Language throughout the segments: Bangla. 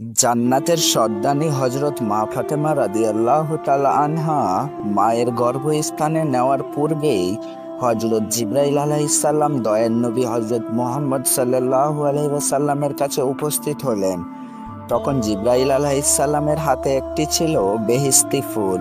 জান্নাতের সর্দানি হজরত মা ফাতেমা রাদিয়াল্লাহ তাআলা আনহা মায়ের গর্ভস্থানে নেওয়ার পূর্বেই হজরত জিব্রাইল আলাইসাল্লাম দয়ার নবী হজরত মোহাম্মদ সাল্লাহ আলহিসাল্লামের কাছে উপস্থিত হলেন। তখন জিব্রাইল আলাইসাল্লামের হাতে একটি ছিল বেহিস্তি ফুল।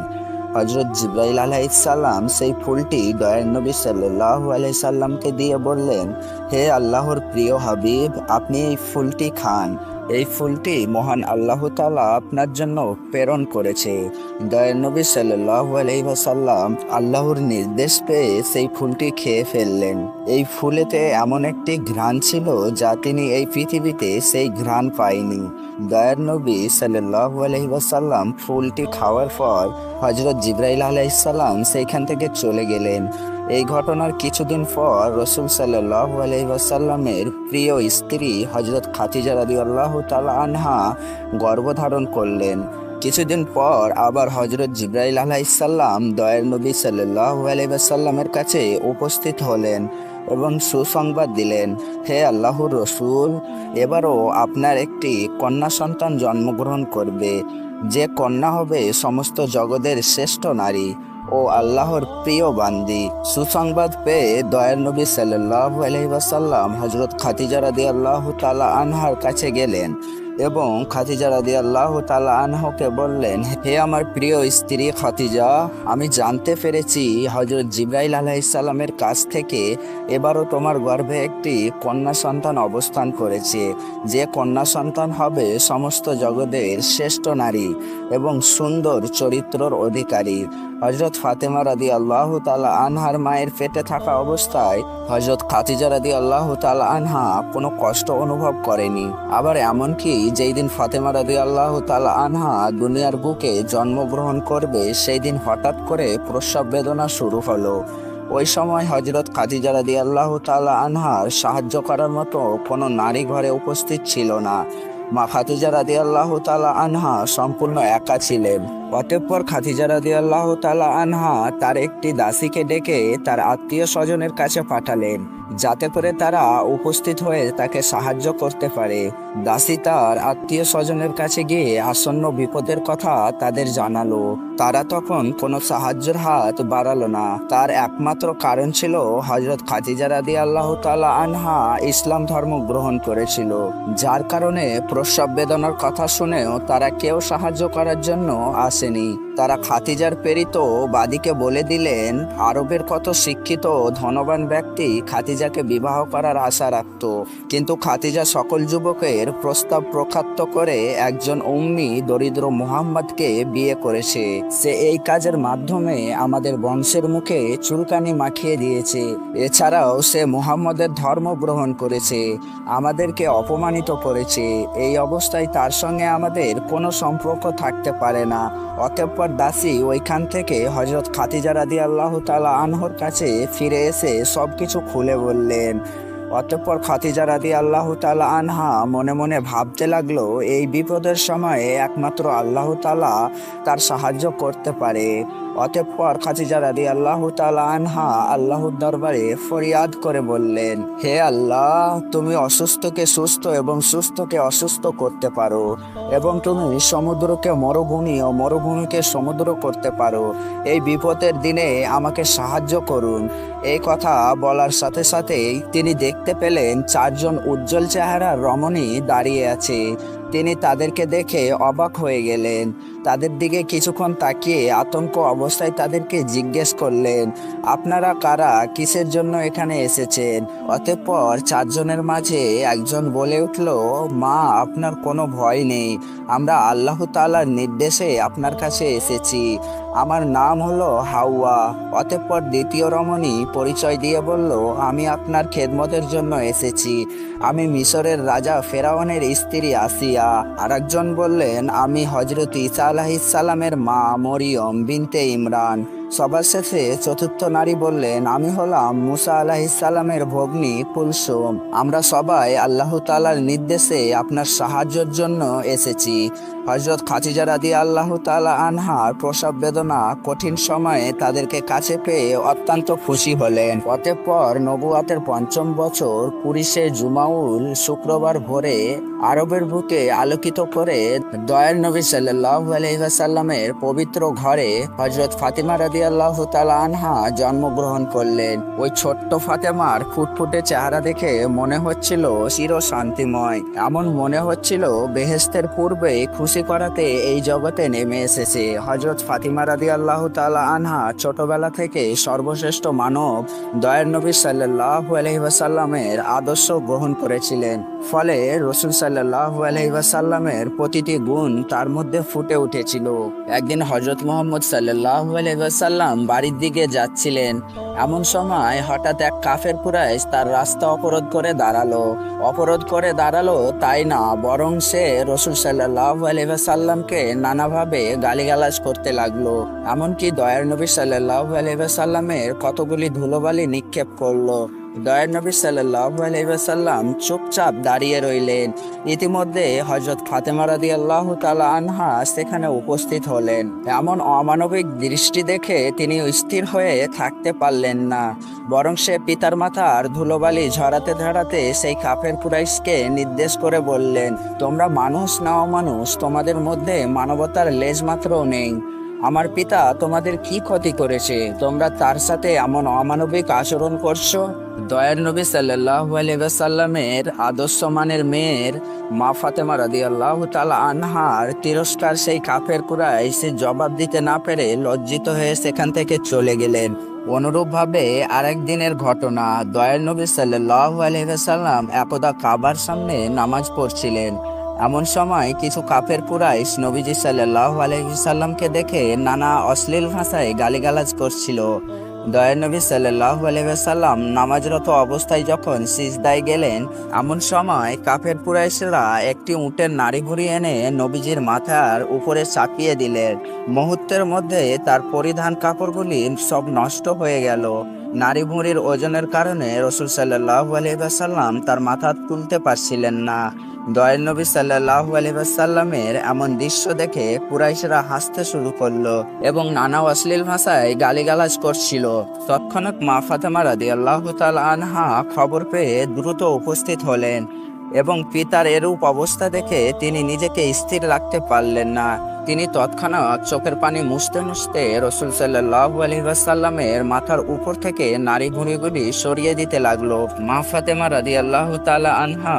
হজরত জিব্রাইল আলাইসাল্লাম সেই ফুলটি দয়ার নবী সাল্লাহ আলাইসাল্লামকে দিয়ে বললেন, হে আল্লাহর প্রিয় হাবিব, আপনি এই ফুলটি খান। এই ফুলটি মহান আল্লাহ তাআলা আপনার জন্য প্রেরণ করেছে। দয়ার নবী সাল্লাহ আলাইসাল্লাম আল্লাহর নির্দেশ পেয়ে সেই ফুলটি খেয়ে ফেললেন। এই ফুলেতে এমন একটি ঘ্রাণ ছিল যা তিনি এই পৃথিবীতে সেই ঘ্রাণ পায়নি। দয়ার নবী সাল্লাহ আলহিবাসাল্লাম ফুলটি খাওয়ার পর হজরত জিব্রাইল আলাইসাল্লাম সেইখান থেকে চলে গেলেন। এই ঘটনার কিছুদিন পর রসুল সাল্লাহ আলহিবাসাল্লামের প্রিয় স্ত্রী হজরত খাতিজা রাদি আল্লাহ তালা আনহা গর্ভধারণ করলেন। কিছুদিন পর আবার হজরত জিব্রাইল আলাইসাল্লাম দয়ার নবী সাল্লাহ আলাইসাল্লামের কাছে উপস্থিত হলেন এবং সুসংবাদ দিলেন, হে আল্লাহর রসুল, এবারও আপনার একটি কন্যা সন্তান জন্মগ্রহণ করবে। যে কন্যা হবে সমস্ত জগতের শ্রেষ্ঠ নারী। ও আল্লাহর প্রিয় বান্দি। সুসংবাদ পেয়ে দয়ার নবী সাল্লাহ আলহিবাসাল্লাম হজরত খাতিজা রাদি আল্লাহ তালা আনহার কাছে গেলেন এবং খাতিজা রাদি আল্লাহ তালা আনহকে বললেন, হে আমার প্রিয় স্ত্রী খাতিজা আমি জানতে পেরেছি হজরত জিব্রাইল আলাইসাল্লামের কাছ থেকে এবারও তোমার গর্ভে একটি কন্যা সন্তান অবস্থান করেছে। যে কন্যা সন্তান হবে সমস্ত জগতের শ্রেষ্ঠ নারী এবং সুন্দর চরিত্রর অধিকারী। হজরত ফাতেমা রাদি আল্লাহ তালা আনহার মায়ের পেটে থাকা অবস্থায় হজরত খাতিজা রাদি আল্লাহ তালা আনহা কোনো কষ্ট অনুভব করেনি। আবার এমনকি যেই দিন ফাতেমা রাদি আল্লাহ তালা আনহা দুনিয়ার বুকে জন্মগ্রহণ করবে সেই দিন হঠাৎ করে প্রসব বেদনা শুরু হলো। ওই সময় হজরত খাদিজা রাদি আল্লাহ তালা আনহার সাহায্য করার মতো কোনো নারী ঘরে উপস্থিত ছিল না। মা খাদিজা রাদি আল্লাহ তালা আনহা সম্পূর্ণ একা ছিলেন। অতঃপর খাদিজা রাদি আল্লাহ তালা আনহা তার একটি দাসীকে ডেকে তার আত্মীয় স্বজনের কাছে পাঠালেন। যাতে করে তারা উপস্থিত হয়ে তাকে সাহায্য করতে পারে। দাসী তার আত্মীয় স্বজনের কাছে গিয়ে আসন্ন বিপদের কথা তাদের জানালো। তারা তখন কোনো সাহায্যের হাত বাড়ালো না। তার একমাত্র কারণ ছিল হজরত খাদিজা রাদি আল্লাহ তালা আনহা ইসলাম ধর্ম গ্রহণ করেছিল। যার কারণে প্রসব বেদনার কথা শুনেও তারা কেউ সাহায্য করার জন্য আসেনি। তারা খাতিজার প্রেরিত বাদীকে বলে দিলেন, আরবের কত শিক্ষিত ধনবান ব্যক্তি খাতিজাকে বিবাহ করার আশা রাখত। কিন্তু খাতিজা সকল যুবকের প্রস্তাব প্রখাত্য করে একজন উম্মি দরিদ্র মুহাম্মদকে বিয়ে করেছে। সে এই কাজের মাধ্যমে আমাদের বংশের মুখে চুলকানি মাখিয়ে দিয়েছে। এছাড়াও সে মুহাম্মদের ধর্ম গ্রহণ করেছে, আমাদেরকে অপমানিত করেছে। এই অবস্থায় তার সঙ্গে আমাদের কোনো সম্পর্ক থাকতে পারে না। অতঃপর দাসী ওইখান থেকে হজরত খাতিজা রাদি আল্লাহ তালা আনহর কাছে ফিরে এসে সব কিছু খুলে বললেন অতঃপর খাতিজা রাদি আল্লাহ তালা আনহা মনে মনে ভাবতে লাগল, এই বিপদের সময়ে একমাত্র আল্লাহ তালা তার সাহায্য করতে পারে। অতঃপর খাতিজা রাদি আল্লাহ তালা আনহা আল্লাহর দরবারে ফরিয়াদ করে বললেন, হে আল্লাহ, তুমি অসুস্থকে সুস্থ এবং সুস্থকে অসুস্থ করতে পারো এবং তুমি সমুদ্রকে মরুভূমি ও মরুভূমিকে সমুদ্র করতে পারো। এই বিপদের দিনে আমাকে সাহায্য করুন। এই কথা বলার সাথে সাথেই তিনি দেখতে পেলেন চারজন উজ্জ্বল চেহারা রমণী দাঁড়িয়ে আছে। তিনি তাদেরকে দেখে অবাক হয়ে গেলেন। তাদের দিকে কিছুক্ষণ তাকিয়ে আতঙ্ক অবস্থায় তাদেরকে জিজ্ঞেস করলেন, আপনারা কারা? কিসের জন্য এখানে এসেছেন? অতঃপর চারজনের মাঝে একজন বলে উঠল, মা, আপনার কোনো ভয় নেই। আমরা আল্লাহ তাআলার নির্দেশে আপনার কাছে এসেছি। আমার নাম হলো হাওয়া। অতঃপর দ্বিতীয় রমণী পরিচয় দিয়ে বলল, আমি আপনার খেদমতের জন্য এসেছি। আমি মিশরের রাজা ফেরাউনের স্ত্রী আসিয়া। আরেকজন বললেন, আমি হজরত ঈসা আলাহিসাল্লামের মা মরিয়ম বিনতে ইমরান। সবার শেষে চতুর্থ নারী বললেন, আমি হলাম মুসা আলাহিসাল্লামের ভগ্নী কুলসুম। আমরা সবাই আল্লাহ তালার নির্দেশে আপনার সাহায্যের জন্য এসেছি। হজরত খাতিজা রাদি আল্লাহ তালা আনহার প্রসব বেদনা কঠিন সময়ে তাদেরকে কাছে পেয়ে অত্যন্ত খুশি হলেন। অতঃপর নবুয়াতের পঞ্চম বছর পুলিশে জুমাউল শুক্রবার ভোরে আরবের বুকে আলোকিত করে দয়াল নবী সাল্লাহ আলহিহাসাল্লামের পবিত্র ঘরে হজরত ফাতিমা রাদি আল্লাহ তালা আনহা জন্মগ্রহণ করলেন। ওই ছোট্ট ফাতেমার ফুটফুটে চেহারা দেখে মনে হচ্ছিল চির শান্তিময় এমন মনে হচ্ছিল বেহেস্তের পূর্বে খুশি করাতে এই জগতে নেমে এসেছে। হজরত ফাতিমা রাদি আল্লাহ তালা আনহা ছোটবেলা থেকে সর্বশ্রেষ্ঠ মানব, দয়ার নবী সাল্লাহ আলহিহাসাল্লামের আদর্শ গ্রহণ করেছিলেন। ফলে রসুল সাল্লাহ আলহিহাসাল্লামের প্রতিটি গুণ তার মধ্যে ফুটে উঠেছিল। একদিন হজরত মোহাম্মদ সাল্লাহ আলহিহাসাল্লাম বাড়ির দিকে যাচ্ছিলেন। এমন সময় হঠাৎ এক কাফের কুরাইশ তার রাস্তা অবরোধ করে দাঁড়াল। অবরোধ করে দাঁড়াল তাই না, বরং সে রসুল সাল্লাহ আলহিহাসাল্লামকে নানাভাবে গালিগালাজ করতে লাগল। এমনকি দয়ার নবী সাল্লাহ আলহিহাসাল্লামের কতগুলি ধুলোবালি নিক্ষেপ করল। দয়ার নবী সাল্লাহ আলহিহাসাল্লাম চুপচাপ দাঁড়িয়ে রইলেন। ইতিমধ্যে হজরত ফাতেমা রাদি আল্লাহ আনহা সেখানে উপস্থিত হলেন। এমন অমানবিক দৃষ্টি দেখে তিনি স্থির হয়ে থাকতে পারলেন না। বরং সে পিতার মাথার ধুলোবালি ঝরাতে ঝরাতে সেই কাফের কুরাইশকে নির্দেশ করে বললেন, তোমরা মানুষ না মানুষ তোমাদের মধ্যে মানবতার লেজ মাত্রও নেই। আমার পিতা তোমাদের কি ক্ষতি করেছে? তোমরা তার সাথে এমন অমানবিক আচরণ করছ? দয়ার নবী সাল্লাহ আলাইসাল্লামের আদর্শ মানের মেয়ের মা ফাতেমা রাদি আল্লাহ আনহার তিরস্কার সেই কাফের কুরাই সে জবাব দিতে না পেরে লজ্জিত হয়ে সেখান থেকে চলে গেলেন। অনুরূপভাবে আরেক দিনের ঘটনা, দয়ার নবী সাল্লাহ আলহিহাসাল্লাম একদা কাবার সামনে নামাজ পড়ছিলেন। এমন সময় কিছু কাফের কুরাইশ নবীজি সাল্লাহ আলহিসাল্লামকে দেখে নানা অশ্লীল ভাষায় গালিগালাজ করছিল। দয়ার নবী সাল্লাহ আলহিসাল্লাম নামাজরত অবস্থায় যখন সিজদায় গেলেন, এমন সময় কাফের কুরাইশরা একটি উটের নাড়ি ঘুরি এনে নবীজির মাথার উপরে চাপিয়ে দিলেন। মুহূর্তের মধ্যে তার পরিধান কাপড়গুলি সব নষ্ট হয়ে গেল। নারী ভুঁড়ির ওজনের কারণে রসুল সাল্লাহ আলহিবাসাল্লাম তার মাথা তুলতে পারছিলেন না। দয়াল নবী সাল্লাহ আলহিবাসাল্লামের এমন দৃশ্য দেখে কুরাইশরা হাসতে শুরু করল এবং নানা অশ্লীল ভাষায় গালিগালাজ করছিল। তৎক্ষণাৎ মা ফাতেমা রাদি আল্লাহ তাল আনহা খবর পেয়ে দ্রুত উপস্থিত হলেন এবং পিতার এরূপ অবস্থা দেখে তিনি নিজেকে স্থির রাখতে পারলেন না। তিনি তৎক্ষণাৎ চোখের পানি মুছতে মুছতে রসুল সাল্লাহ আলহিবাসাল্লামের মাথার উপর থেকে নারী ভুঁড়িগুলি সরিয়ে দিতে লাগল। মা ফাতেমা রাদি আল্লাহ তালা আনহা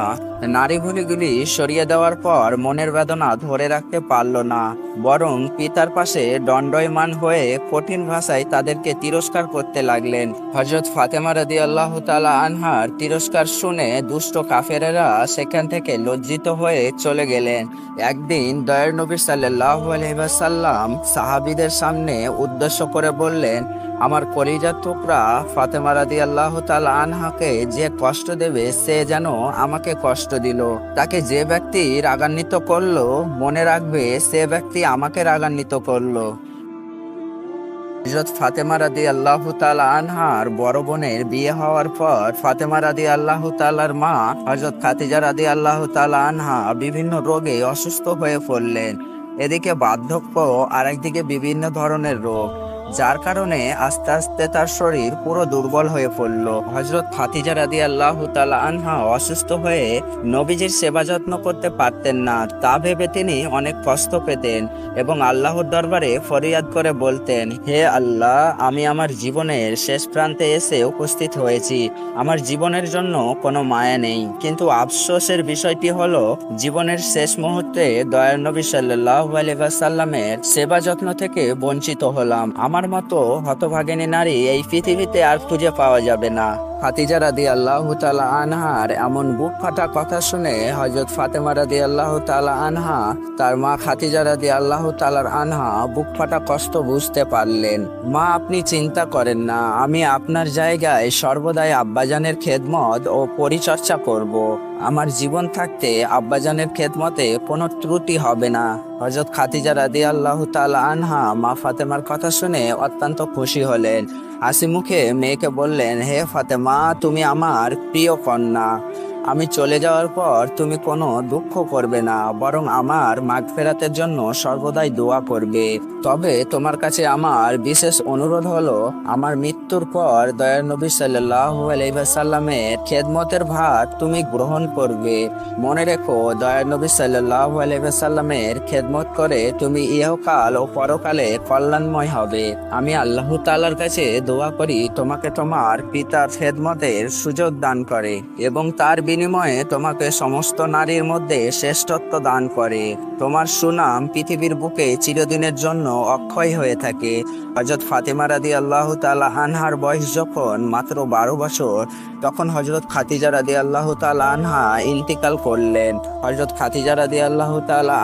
নারী ভুঁড়িগুলি সরিয়ে দেওয়ার পর মনের বেদনা ধরে রাখতে পারল না, বরং পিতার পাশে দণ্ডয়মান হয়ে কঠিন ভাষায় তাদেরকে তিরস্কার করতে লাগলেন। হজরত ফাতেমা রাদি আল্লাহ তালা আনহার তিরস্কার শুনে দুষ্ট কাফেরেরা সেখান থেকে লজ্জিত হয়ে চলে গেলেন। একদিন দয়ার নবী সাল্লাহ আলহিবাসাল্লাম সাহাবিদের সামনে উদ্দেশ্য করে বললেন, আমার কলিজার টুকরা ফাতেমা রাদি আল্লাহ তাল আনহাকে যে কষ্ট দেবে, সে যেন আমাকে কষ্ট দিল। তাকে যে ব্যক্তি রাগান্বিত করল, মনে রাখবে সে ব্যক্তি আমাকে রাগান্বিত করল। হজরত ফাতেমা রাদি আল্লাহ আনহার বড় বোনের বিয়ে হওয়ার পর ফাতেমা রাদি আল্লাহ তালার মা হজরত খাতিজা রাদি আল্লাহ তালা আনহা বিভিন্ন রোগে অসুস্থ হয়ে পড়লেন। এদিকে বার্ধক্য আর একদিকে বিভিন্ন ধরনের রোগ। যার কারণে আস্তে আস্তে তার শরীর পুরো দুর্বল হয়ে পড়ল। হজরত ফাতিজা রাদি আল্লাহ তালা আনহা অসুস্থ হয়ে নবীজির সেবা যত্ন করতে পারতেন না, তা ভেবে তিনি অনেক কষ্ট পেতেন এবং আল্লাহর দরবারে ফরিয়াদ করে বলতেন, হে আল্লাহ, আমি আমার জীবনের শেষ প্রান্তে এসে উপস্থিত হয়েছি। আমার জীবনের জন্য কোনো মায়া নেই। কিন্তু আফসোসের বিষয়টি হলো, জীবনের শেষ মুহূর্তে দয়ার নবী সাল্লাহ আলাইসাল্লামের সেবা যত্ন থেকে বঞ্চিত হলাম। আমার মতো হতভাগিনী নারী এই পৃথিবীতে আর খুঁজে পাওয়া যাবে না। ফাতিজা রাদি আল্লাহ তালা আনহার এমন বুক ফাটা কথা শুনে হজরত ফাতেমা রাদি আল্লাহ তালা আনহা, তার মা খাতিজা রাদি আল্লাহ তালার আনহা বুক ফাটা কষ্ট বুঝতে পারলেন। মা, আপনি চিন্তা করেন না, আমি আপনার জায়গায় সর্বদাই আব্বাজানের খেদমত ও পরিচর্যা করব। আমার জীবন থাকতে আব্বাজানের খেদমতে কোনো ত্রুটি হবে না। হজরত খাতিজা রাদি আল্লাহ আনহা মা ফাতেমার কথা শুনে অত্যন্ত খুশি হলেন। হাসি মুখে মেয়েকে বললেন, হে ফাতেমা, তুমি আমার প্রিয় কন্যা। আমি চলে যাওয়ার পর তুমি কোনো দুঃখ করবে না, বরং আমার মাঘ ফেরাতের জন্য সর্বদাই দোয়া করবে। তবে তোমার কাছে আমার বিশেষ অনুরোধ হলো, আমার মৃত্যুর পর দয়ার নবী সাল্লাহ আলাইসাল্লামের খেদমতের ভার তুমি গ্রহণ করবে। মনে রেখো, দয়ার নবী সাল্লাহ আলাইসাল্লামের খেদমত করে তুমি ইহকাল ও পরকালে কল্যাণময় হবে। আমি আল্লাহ তাআলার কাছে দোয়া করি, তোমাকে তোমার পিতার খেদমতের সুযোগ দান করে এবং তার বিনিময়ে তোমাকে সমস্ত নারীর মধ্যে শ্রেষ্ঠত্ব দান করে। তোমার সুনাম পৃথিবীর বুকে চিরদিনের জন্য অক্ষয় হয়ে থাকে। হজরত ফাতেমা রাদি আল্লাহ তালা আনহার বয়স যখন মাত্র বারো বছর তখন হজরত খাতিজা রাদি আল্লাহ আনহা ইন্তিকাল করলেন। হজরত খাতিজা রাদি আল্লাহ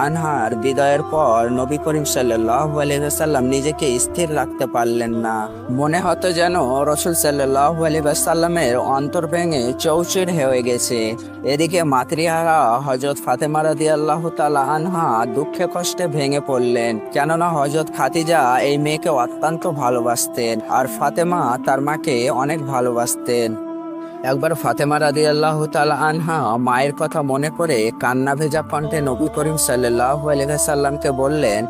আনহার বিদায়ের পর নবী করিম সাল্লাহ নিজেকে স্থির রাখতে পারলেন না। মনে হতো যেন রসুল সাল্লাহ আলহামের অন্তর ভেঙে চৌচির হয়ে গেছে। এদিকে মাতৃহারা হজরত ফাতেমা রাদি আল্লাহ আনহা দুঃখে কষ্টে ভেঙে পড়লেন। কেননা হজরত খাতিজা এই মেয়েকে অত্যন্ত ভালোবাসতেন আর ফাতেমা তার মাকে অনেক ভালোবাসতেন। একবার ফাতেমা রাদি আল্লাহ তালা আনহা মায়ের কথা মনে করে কান্না ভেজা কণ্ঠে নবী করিম সাল্লাহ আলহামকে বললেন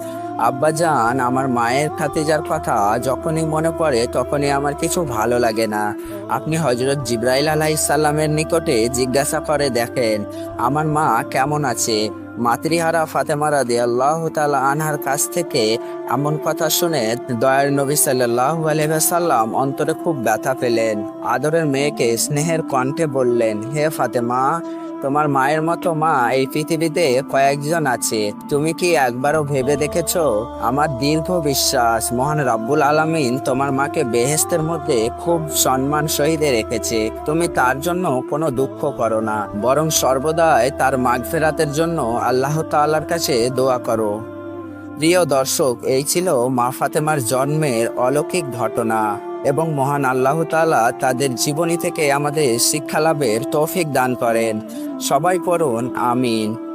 আব্বাজান আমার মায়ের খাতিজার কথা যখনই মনে পড়ে তখনই আমার কিছু ভালো লাগে না। আপনি হজরত জিব্রাইল আলাহিসাল্লামের নিকটে জিজ্ঞাসা করে দেখেন, আমার মা কেমন আছে? মাতৃহারা ফাতেমা রাদি আল্লাহ তালা আনহার কাছ থেকে এমন কথা শুনে দয়ার নবী সাল্লাহ আলহাম অন্তরে খুব ব্যথা পেলেন। আদরের মেয়েকে স্নেহের কণ্ঠে বললেন, হে ফাতেমা তোমার মায়ের মতো মা এই পৃথিবীতে কয়েকজন আছে। তুমি কি একবারও ভেবে দেখেছ? আমার দীর্ঘ বিশ্বাস, মহান রাব্বুল আলামিন তোমার মাকে বেহেস্তের মধ্যে খুব সম্মান সহিতে রেখেছে। তুমি তার জন্য কোনো দুঃখ করো না, বরং সর্বদাই তার মাগফেরাতের জন্য আল্লাহ তাআলার কাছে দোয়া করো। প্রিয় দর্শক, এই ছিল মা ফাতেমার জন্মের অলৌকিক ঘটনা। এবং মহান আল্লাহ তালা তাদের জীবনী থেকে আমাদের শিক্ষা লাভের তৌফিক দান করেন। সবাই পড়ুন, আমিন।